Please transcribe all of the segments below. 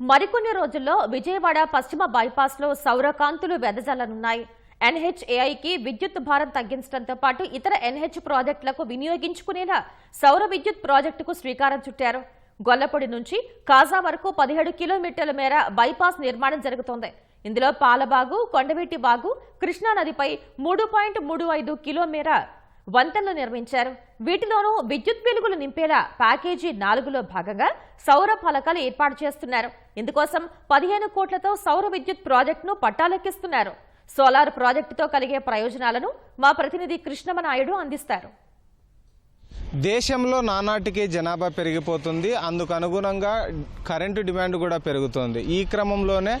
మరికొన్ని రోజుల్లో విజయవాడ పశ్చిమ బైపాస్లో సౌరకాంతులు వెదజల్లనున్నాయి. ఎన్హెచ్ఏఐకి విద్యుత్ భారం తగ్గించడంతో పాటు ఇతర ఎన్హెచ్ ప్రాజెక్టులకు వినియోగించుకునేలా సౌర విద్యుత్ ప్రాజెక్టుకు శ్రీకారం చుట్టారు. గొల్లపొడి నుంచి కాజా వరకు పదిహేడు కిలోమీటర్ల మేర బైపాస్ నిర్మాణం జరుగుతోంది. ఇందులో పాలబాగు కొండవీటి బాగు కృష్ణానదిపై మూడు పాయింట్ మూడు ఐదు కిలోమేర వంతెనలు నిర్మించారు. వీటిలోనూ విద్యుత్ వెలుగులు నింపేలా ప్యాకేజీ నాలుగులో భాగంగా సౌర ఫలకాలు ఏర్పాటు చేస్తున్నారు. ఇందుకోసం పదిహేను కోట్లతో సౌర విద్యుత్ ప్రాజెక్టును పట్టాలెక్కిస్తున్నారు. సోలార్ ప్రాజెక్టుతో కలిగే ప్రయోజనాలను మా ప్రతినిధి కృష్ణమనాయుడు అందిస్తారు. దేశంలో నానాటికి జనాభా పెరిగిపోతుంది. అందుకు అనుగుణంగా కరెంటు డిమాండ్ కూడా పెరుగుతోంది. ఈ క్రమంలోనే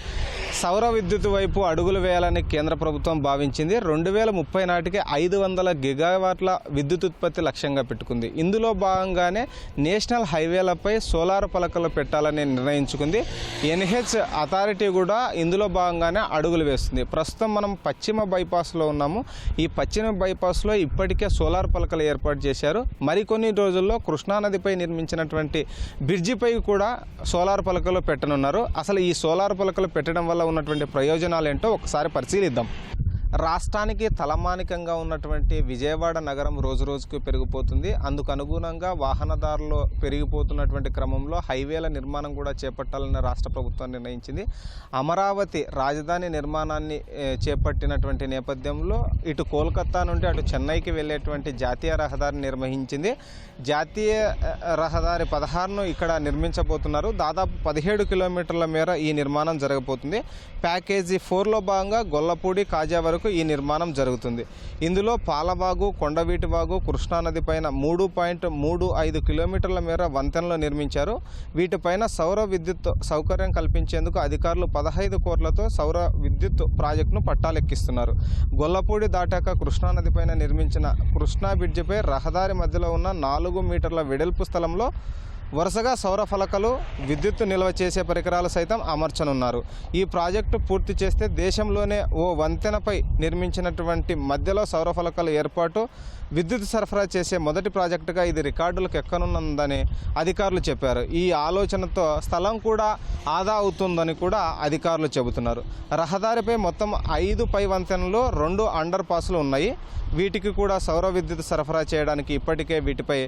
సౌర విద్యుత్ వైపు అడుగులు వేయాలని కేంద్ర ప్రభుత్వం భావించింది. రెండు వేల ముప్పై నాటికి ఐదు వందల గిగావాట్ల విద్యుత్ ఉత్పత్తి లక్ష్యంగా పెట్టుకుంది. ఇందులో భాగంగానే నేషనల్ హైవేలపై సోలార్ పలకలు పెట్టాలని నిర్ణయించుకుంది. ఎన్హెచ్ అథారిటీ కూడా ఇందులో భాగంగానే అడుగులు వేస్తుంది. ప్రస్తుతం మనం పశ్చిమ బైపాస్లో ఉన్నాము. ఈ పశ్చిమ బైపాస్లో ఇప్పటికే సోలార్ పలకలు ఏర్పాటు చేశారు. మరికొన్ని రోజుల్లో కృష్ణానదిపై నిర్మించినటువంటి బ్రిడ్జిపై కూడా సోలార్ పలకలు పెట్టనున్నారు. అసలు ఈ సోలార్ పలకలు పెట్టడం వల్ల ఉన్నటువంటి ప్రయోజనాలు ఏంటో ఒకసారి పరిశీలిద్దాం. రాష్ట్రానికి తలమానికంగా ఉన్నటువంటి విజయవాడ నగరం రోజు రోజుకు పెరిగిపోతుంది. అందుకు అనుగుణంగా వాహనదారులు పెరిగిపోతున్నటువంటి క్రమంలో హైవేల నిర్మాణం కూడా చేపట్టాలని రాష్ట్ర ప్రభుత్వం నిర్ణయించింది. అమరావతి రాజధాని నిర్మాణాన్ని చేపట్టినటువంటి నేపథ్యంలో ఇటు కోల్కతా నుండి అటు చెన్నైకి వెళ్ళేటువంటి జాతీయ రహదారిని నిర్వహించింది. జాతీయ రహదారి పదహారును ఇక్కడ నిర్మించబోతున్నారు. దాదాపు పదిహేడు కిలోమీటర్ల మేర ఈ నిర్మాణం జరగబోతుంది. ప్యాకేజీ ఫోర్లో భాగంగా గొల్లపూడి కాజా వరకు ఈ నిర్మాణం జరుగుతుంది. ఇందులో పాలబాగు కొండవీటిబాగు కృష్ణానది పైన మూడు పాయింట్ మూడు ఐదు కిలోమీటర్ల మేర వంతెనలు నిర్మించారు. వీటిపైన సౌర విద్యుత్ సౌకర్యం కల్పించేందుకు అధికారులు పదహైదు కోట్లతో సౌర విద్యుత్ ప్రాజెక్టును పట్టాలెక్కిస్తున్నారు. గొల్లపూడి దాటాక కృష్ణానది పైన నిర్మించిన కృష్ణా బ్రిడ్జిపై రహదారి మధ్యలో ఉన్న నాలుగు మీటర్ల వెడల్పు స్థలంలో వరుసగా సౌర ఫలకలు విద్యుత్తు నిల్వ చేసే పరికరాలు సైతం అమర్చనున్నారు. ఈ ప్రాజెక్టు పూర్తి చేస్తే దేశంలోనే ఓ వంతెనపై నిర్మించినటువంటి మధ్యలో సౌర ఫలకాల ఏర్పాటు విద్యుత్ సరఫరా చేసే మొదటి ప్రాజెక్టుగా ఇది రికార్డులకు ఎక్కనున్నదని అధికారులు చెప్పారు. ఈ ఆలోచనతో స్థలం కూడా ఆదా అవుతుందని కూడా అధికారులు చెబుతున్నారు. రహదారిపై మొత్తం ఐదు పై వంతెనలు రెండు అండర్ పాస్లు ఉన్నాయి. వీటికి కూడా సౌర విద్యుత్ సరఫరా చేయడానికి ఇప్పటికే వీటిపై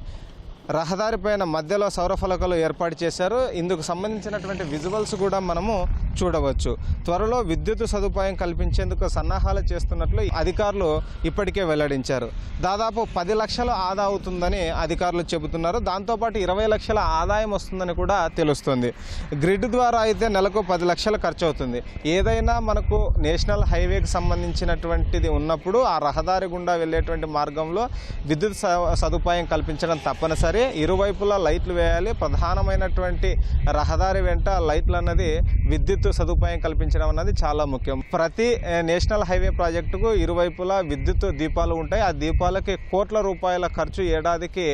రహదారి పైన మధ్యలో సౌర ఫలకాలు ఏర్పాటు చేశారు. ఇందుకు సంబంధించినటువంటి విజువల్స్ కూడా మనము చూడవచ్చు. త్వరలో విద్యుత్ సదుపాయం కల్పించేందుకు సన్నాహాలు చేస్తున్నట్లు అధికారులు ఇప్పటికే వెల్లడించారు. దాదాపు పది లక్షలు ఆదా అవుతుందని అధికారులు చెబుతున్నారు. దాంతోపాటు ఇరవై లక్షల ఆదాయం వస్తుందని కూడా తెలుస్తుంది. గ్రిడ్ ద్వారా అయితే నెలకు పది లక్షలు ఖర్చు అవుతుంది ఏదైనా మనకు నేషనల్ హైవేకి సంబంధించినటువంటిది ఉన్నప్పుడు ఆ రహదారి గుండా వెళ్ళేటువంటి మార్గంలో విద్యుత్ స- సదుపాయం కల్పించడం తప్పనిసరి. ఇరువైపులా లైట్లు వేయాలి. ప్రధానమైనటువంటి రహదారి వెంట లైట్లు అన్నది విద్యుత్ విద్యుత్ సదుపాయం కల్పించడం అన్నది చాలా ముఖ్యం. ప్రతి నేషనల్ హైవే ప్రాజెక్టుకు ఇరువైపులా విద్యుత్ దీపాలు ఉంటాయి. ఆ దీపాలకి కోట్ల రూపాయల ఖర్చు ఏడాదికి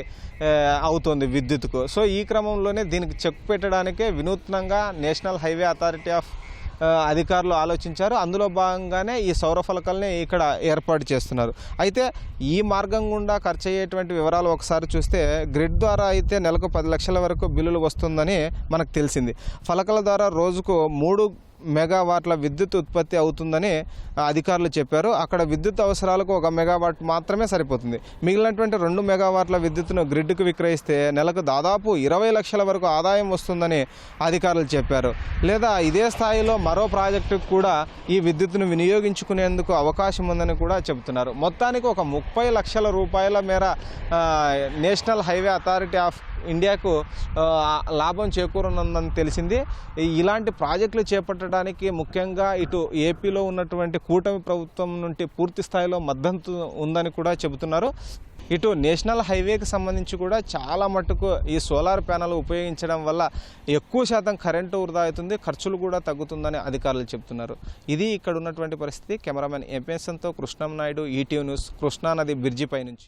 అవుతుంది విద్యుత్కు. సో ఈ క్రమంలోనే దీనికి చెక్ పెట్టడానికే వినూత్నంగా నేషనల్ హైవే అథారిటీ ఆఫ్ అధికారులు ఆలోచించారు. అందులో భాగంగానే ఈ సౌర ఫలకాలని ఇక్కడ ఏర్పాటు చేస్తున్నారు. అయితే ఈ మార్గం గుండా ఖర్చు అయ్యేటువంటి వివరాలు ఒకసారి చూస్తే గ్రిడ్ ద్వారా అయితే నెలకు పది లక్షల వరకు బిల్లులు వస్తుందని మనకు తెలిసింది. ఫలకల ద్వారా రోజుకు మూడు మెగావాట్ల విద్యుత్ ఉత్పత్తి అవుతుందని అధికారులు చెప్పారు. అక్కడ విద్యుత్ అవసరాలకు ఒక మెగావాట్ మాత్రమే సరిపోతుంది. మిగిలినటువంటి రెండు మెగావాట్ల విద్యుత్ను గ్రిడ్కు విక్రయిస్తే నెలకు దాదాపు ఇరవై లక్షల వరకు ఆదాయం వస్తుందని అధికారులు చెప్పారు. లేదా ఇదే స్థాయిలో మరో ప్రాజెక్టుకు కూడా ఈ విద్యుత్తును వినియోగించుకునేందుకు అవకాశం ఉందని కూడా చెబుతున్నారు. మొత్తానికి ఒక ముప్పై లక్షల రూపాయల మేర నేషనల్ హైవే అథారిటీ ఆఫ్ ఇండియాకు లాభం చేకూరనుందని తెలిసింది. ఇలాంటి ప్రాజెక్టులు చేపట్టడానికి ముఖ్యంగా ఇటు ఏపీలో ఉన్నటువంటి కూటమి ప్రభుత్వం నుండి పూర్తి స్థాయిలో మద్దతు ఉందని కూడా చెబుతున్నారు. ఇటు నేషనల్ హైవేకి సంబంధించి కూడా చాలా మటుకు ఈ సోలార్ ప్యానల్ ఉపయోగించడం వల్ల ఎక్కువ శాతం కరెంటు వృధా అవుతుంది ఖర్చులు కూడా తగ్గుతుందని అధికారులు చెబుతున్నారు. ఇది ఇక్కడ ఉన్నటువంటి పరిస్థితి. కెమెరామెన్ ఎంపీఎస్ఎన్తో కృష్ణం నాయుడు ఈటీవీ న్యూస్ కృష్ణానది బ్రిడ్జిపై నుంచి.